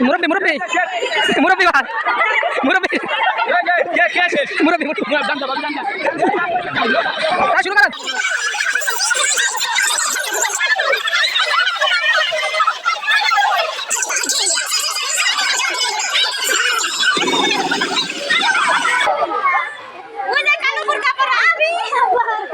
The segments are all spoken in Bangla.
মুরব্বী মুরব্বী মুরব্বী মুরব্বী মুরব্বী মুরব্বী শুরু করেন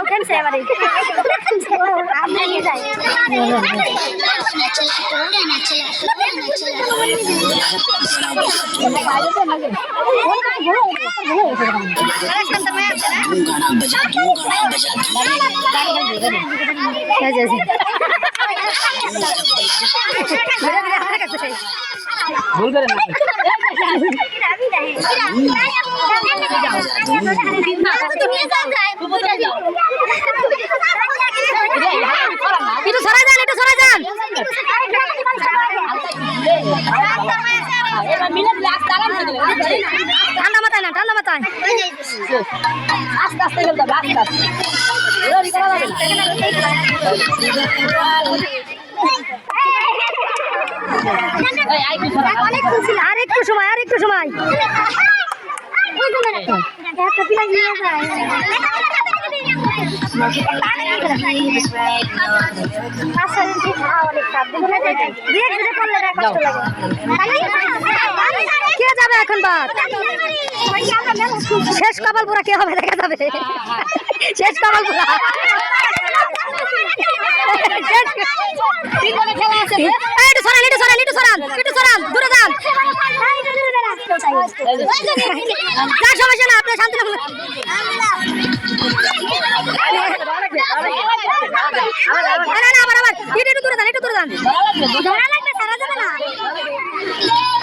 বুরকা লোকেন সে এবারে আমরা নিয়ে যাই ভুল করেন না ঠান্ডা মাথায় না ঠান্ডা মাথায়। আস্তে আস্তে খেলতে হবে আস্তে আস্তে আর একটু সময় আর একটু সময় কে শেষ কপাল পুরা কে হবে দেখা যাবে। শেষ কপাল পুরা এই, একটু শান্তি রাখুন